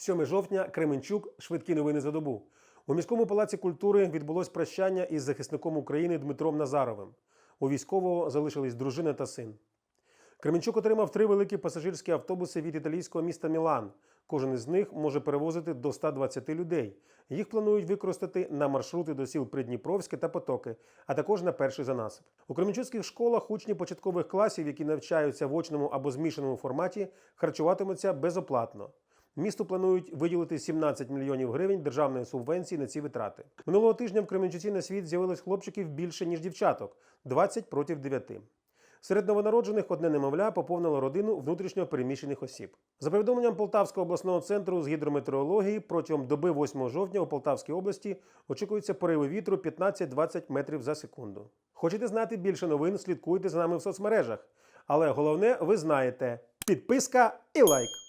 7 жовтня Кременчук. Швидкі новини за добу. У міському палаці культури відбулось прощання із захисником України Дмитром Назаровим. У військового залишились дружина та син. Кременчук отримав три великі пасажирські автобуси від італійського міста Мілан. Кожен із них може перевозити до 120 людей. Їх планують використати на маршрути до сіл Придніпровське та Потоки, а також на перший занасип. У кременчуцьких школах учні початкових класів, які навчаються в очному або змішаному форматі, харчуватимуться безоплатно. Місту планують виділити 17 мільйонів гривень державної субвенції на ці витрати. Минулого тижня в Кременчуці на світ з'явилось хлопчиків більше ніж дівчаток 20 проти 9. Серед новонароджених одне немовля поповнило родину внутрішньо переміщених осіб. За повідомленням Полтавського обласного центру з гідрометеорології, протягом доби 8 жовтня у Полтавській області очікуються пориви вітру 15-20 метрів за секунду. Хочете знати більше новин? Слідкуйте за нами в соцмережах. Але головне, ви знаєте: підписка і лайк.